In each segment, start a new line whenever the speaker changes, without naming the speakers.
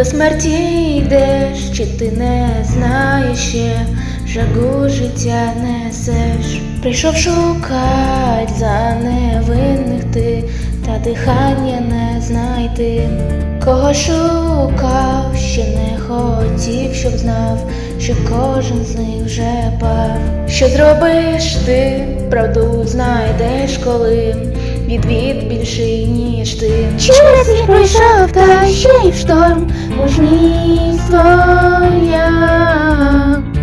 До смерті йдеш, чи ти не знаєш ще, жагу життя несеш. Прийшов шукать за невинних ти, та дихання не знайти. Кого шукав, ще не хотів, щоб знав, що кожен з них вже пав. Що зробиш ти, правду знайдеш, коли відвід більший, ніж ти. Через їх пройшов, та ще й в шторм мужність твоя.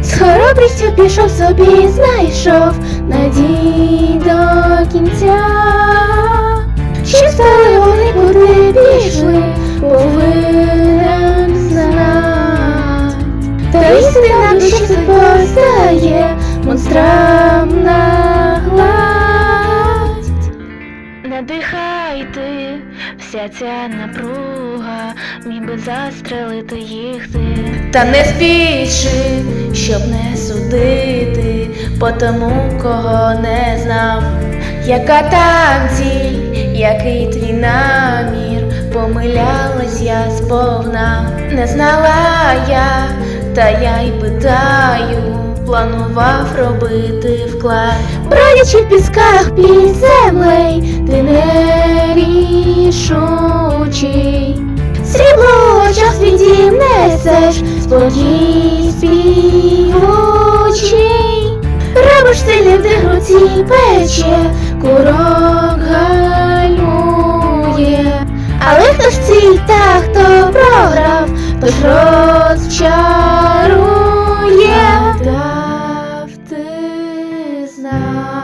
З хоробрістю пішов собі, знайшов надій до кінця. Що стали вони, куди пішли, повинен знать. Та істина душі це постає монстрам Надихайте, вся ця напруга, міг би застрелити їх ти. Та не спіши, щоб не судити, по тому, кого не знав. Яка там ціль, який твій намір, помилялась я сповна, не знала я, та я й питаю, планував робити вклад. Бродячи в пісках під землей, ти нерішучий. Срібло в очах свій дім несеш, спокій співучий. Робиш сильним ти груці пече, курок гальмує. Але хто ж ціль та хто програв, то ж розчарує. Дав ти знав,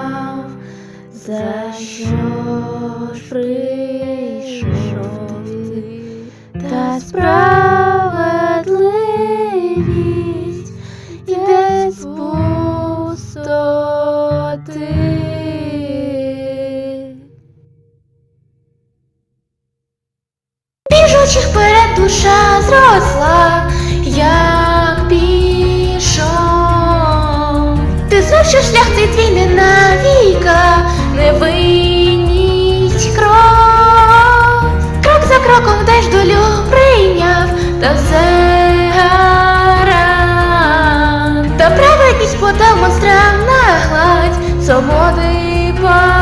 за що ж прийшов ти, та справедливість іде з пустоти. Біжучих вперед душа зросла, гладь, свободи пора.